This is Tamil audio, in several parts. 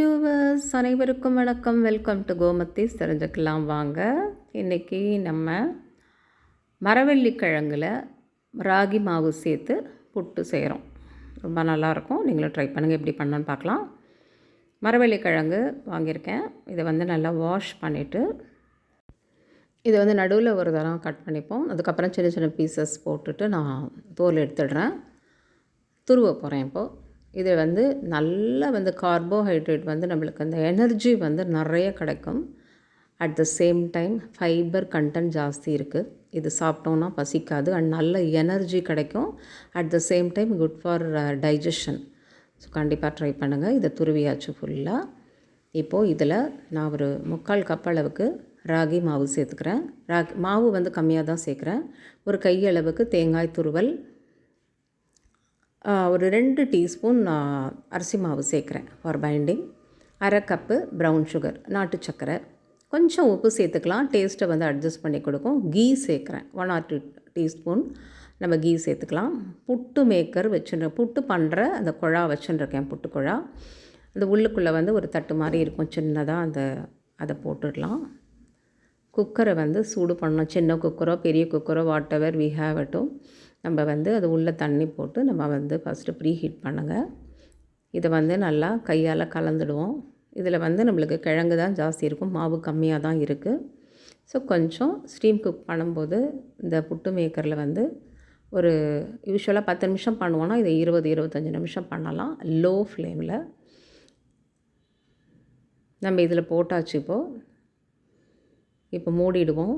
வியூவர்ஸ் அனைவருக்கும் வணக்கம். வெல்கம் டு கோமத்தீஸ் தெரிஞ்சுக்கலாம் வாங்க. இன்றைக்கி நம்ம மரவள்ளி கிழங்குல ராகி மாவு சேர்த்து புட்டு செய்கிறோம் ரொம்ப நல்லாயிருக்கும். நீங்களும் ட்ரை பண்ணுங்கள் எப்படி பண்ணணும்னு பார்க்கலாம். மரவள்ளி கிழங்கு வாங்கியிருக்கேன். இதை வந்து நல்லா வாஷ் பண்ணிவிட்டு இதை வந்து நடுவில் ஒரு தரம் கட் பண்ணிப்போம். அதுக்கப்புறம் சின்ன சின்ன பீசஸ் போட்டுட்டு நான் தோல் எடுத்துடுறேன். துருவ போகிறேன் இப்போது இது வந்து நல்ல வந்து கார்போஹைட்ரேட் வந்து நம்மளுக்கு அந்த எனர்ஜி வந்து நிறைய கிடைக்கும். At the same time fiber content ஜாஸ்தி இருக்குது இது சாப்பிட்டோன்னா பசிக்காது. அண்ட் நல்ல எனர்ஜி கிடைக்கும். At the same time good for digestion so கண்டிப்பாக ட்ரை பண்ணுங்கள் இதை துருவியாச்சு ஃபுல்லாக இப்போது இதில் நான் ஒரு முக்கால் கப் அளவுக்கு ராகி மாவு சேர்த்துக்கிறேன். ராகி மாவு வந்து கம்மியாக தான் சேர்க்குறேன். ஒரு கையளவுக்கு தேங்காய் துருவல் ஒரு ரெண்டு டீஸ்பூன் அரிசி மாவு சேர்க்குறேன் ஃபார் பைண்டிங் அரை கப்பு ப்ரௌன் சுகர் நாட்டு சர்க்கரை. கொஞ்சம் உப்பு சேர்த்துக்கலாம். டேஸ்ட்டை வந்து அட்ஜஸ்ட் பண்ணி கொடுக்கும். கீ சேர்க்குறேன். ஒன் ஆர் டூ டீஸ்பூன் நம்ம கீ சேர்த்துக்கலாம். புட்டு மேக்கர் வச்சுருக்கேன் புட்டு பண்ணுற அந்த குழா வச்சுருக்கேன் புட்டு குழா. அந்த உள்ளுக்குள்ளே வந்து ஒரு தட்டு மாதிரி இருக்கும். சின்னதாக அந்த அதை போட்டுடலாம். குக்கரை வந்து சூடு பண்ணணும். சின்ன குக்கரோ பெரிய குக்கரோ whatever we have at home நம்ம வந்து அது உள்ளே தண்ணி போட்டு நம்ம வந்து ஃபஸ்ட்டு ப்ரீ ஹீட் பண்ணுங்கள் இதை வந்து நல்லா கையால் கலந்துடுவோம். இதில் வந்து நம்மளுக்கு கிழங்கு தான் ஜாஸ்தி இருக்கும் மாவு கம்மியாக தான் இருக்குது ஸோ கொஞ்சம் ஸ்டீம் குக் பண்ணும்போது இந்த புட்டு மேக்கரில் வந்து ஒரு யூஸ்வலாக பத்து நிமிஷம் பண்ணுவோன்னா இதை இருபது இருபத்தஞ்சி நிமிஷம் பண்ணலாம். லோ. ஃப்ளேமில் நம்ம இதில் போட்டாச்சு இப்போது இப்போ மூடிடுவோம்.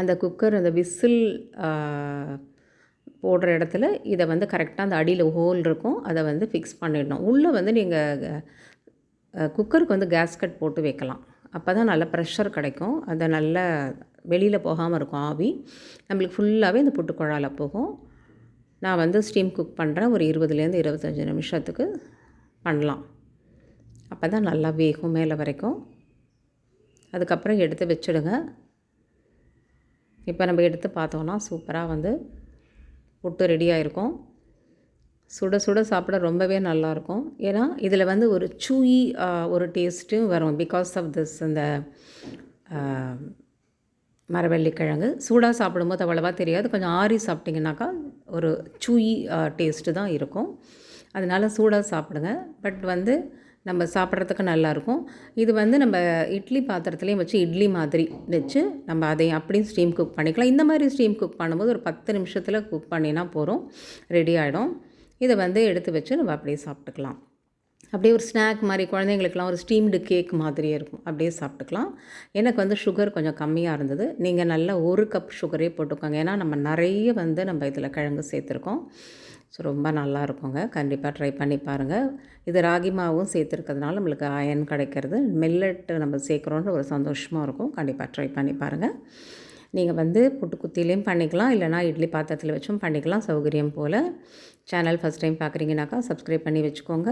அந்த குக்கர் அந்த விசில் போடுற இடத்துல இதை வந்து கரெக்டாக அந்த அடியில் ஹோல் இருக்கும். அதை வந்து ஃபிக்ஸ் பண்ணிடணும். உள்ளே வந்து நீங்கள் குக்கருக்கு வந்து கேஸ்கட் போட்டு வைக்கலாம். அப்போ தான் நல்ல ப்ரெஷர் கிடைக்கும். அதை நல்ல வெளியில் போகாமல் இருக்கும் ஆவி. நம்மளுக்கு ஃபுல்லாகவே இந்த புட்டு குழாயில் போகும். நான் வந்து ஸ்டீம் குக் பண்ணுறேன் ஒரு இருபதுலேருந்து இருபத்தஞ்சி நிமிஷத்துக்கு பண்ணலாம். அப்போ தான் நல்லா வேகும் மேலே வரைக்கும். அதுக்கப்புறம் எடுத்து வச்சுடுங்க. இப்போ நம்ம எடுத்து பார்த்தோன்னா சூப்பராக வந்து புட்டு ரெடியாக இருக்கும் சுட சுட சாப்பிட ரொம்பவே நல்லாயிருக்கும் ஏன்னா இதில் வந்து ஒரு சூயி ஒரு டேஸ்ட்டும் வரும். பிகாஸ் ஆஃப் திஸ் இந்த மரவள்ளிக்கிழங்கு. சூடாக சாப்பிடும்போது அவ்வளோவா தெரியாது. கொஞ்சம் ஆறி சாப்பிட்டிங்கனாக்கா ஒரு சூயி டேஸ்ட்டு தான் இருக்கும். அதனால் சூடாக சாப்பிடுங்க. பட் வந்து நம்ம சாப்பிட்றதுக்கு நல்லாயிருக்கும். இது வந்து நம்ம இட்லி பாத்திரத்துலேயும் வச்சு இட்லி மாதிரி வச்சு நம்ம அதை அப்படியும் ஸ்டீம் குக் பண்ணிக்கலாம். இந்த மாதிரி ஸ்டீம் குக் பண்ணும்போது ஒரு பத்து நிமிஷத்தில் குக் பண்ணினா போகிறோம் ரெடி ஆகிடும் இதை வந்து எடுத்து வச்சு நம்ம அப்படியே சாப்பிட்டுக்கலாம். அப்படியே ஒரு ஸ்நாக் மாதிரி குழந்தைங்களுக்குலாம் ஒரு ஸ்டீம்டு கேக் மாதிரியே இருக்கும். அப்படியே சாப்பிட்டுக்கலாம். எனக்கு வந்து சுகர் கொஞ்சம் கம்மியாக இருந்தது. நீங்கள் நல்லா ஒரு கப் சுகரே போட்டுக்கோங்க. ஏன்னா நம்ம நிறைய வந்து நம்ம இதில் கிழங்கு சேர்த்துருக்கோம். ஸோ ரொம்ப நல்லா இருக்குங்க. கண்டிப்பாக ட்ரை பண்ணி பாருங்கள் இது ராகி மாவும் சேர்த்துருக்கிறதுனால நம்மளுக்கு அயன் கிடைக்கிறது. மெல்லட்டு நம்ம சேர்க்குறோன்ற ஒரு சந்தோஷமாக இருக்கும். கண்டிப்பாக ட்ரை பண்ணி பாருங்கள் நீங்கள் வந்து புட்டுக்குத்திலையும் பண்ணிக்கலாம். இல்லைனா இட்லி பாத்திரத்தில் வச்சும் பண்ணிக்கலாம். சௌகரியம் போல். சேனல் ஃபஸ்ட் டைம் பார்க்குறீங்கனாக்கா சப்ஸ்கிரைப் பண்ணி வச்சுக்கோங்க.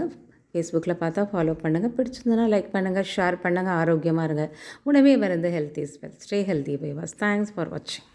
ஃபேஸ்புக்கில் பார்த்தா ஃபாலோ பண்ணுங்கள் பிடிச்சிருந்தனா லைக் பண்ணுங்கள் ஷேர் பண்ணுங்கள் ஆரோக்கியமாக இருங்க. உணவே மருந்து health is wealth stay healthy bye was thanks for வாட்சிங்